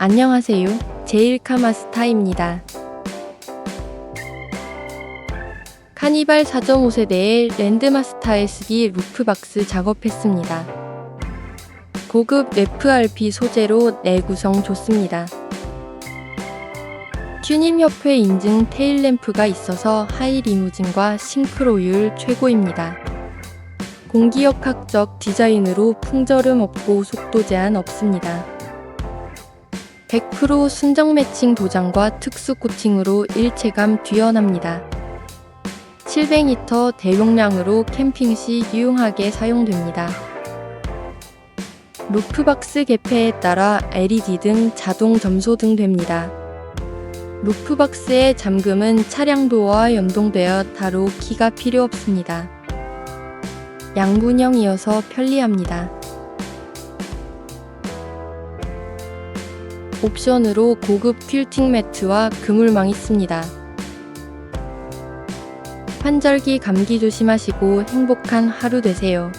안녕하세요. 제일카마스타입니다. 카니발 4.5세대의 랜드마스터 SD 루프박스 작업했습니다. 고급 FRP 소재로 내구성 좋습니다. 튜닝협회 인증 테일램프가 있어서 하이 리무진과 싱크로율 최고입니다. 공기역학적 디자인으로 풍절음 없고 속도 제한 없습니다. 100% 순정 매칭 도장과 특수 코팅으로 일체감 뛰어납니다. 700리터 대용량으로 캠핑 시 유용하게 사용됩니다. 루프박스 개폐에 따라 LED 등 자동 점소 등 됩니다. 루프박스의 잠금은 차량 도어와 연동되어 따로 키가 필요 없습니다. 양분형이어서 편리합니다. 옵션으로 고급 퀼팅 매트와 그물망 있습니다. 환절기 감기 조심하시고 행복한 하루 되세요.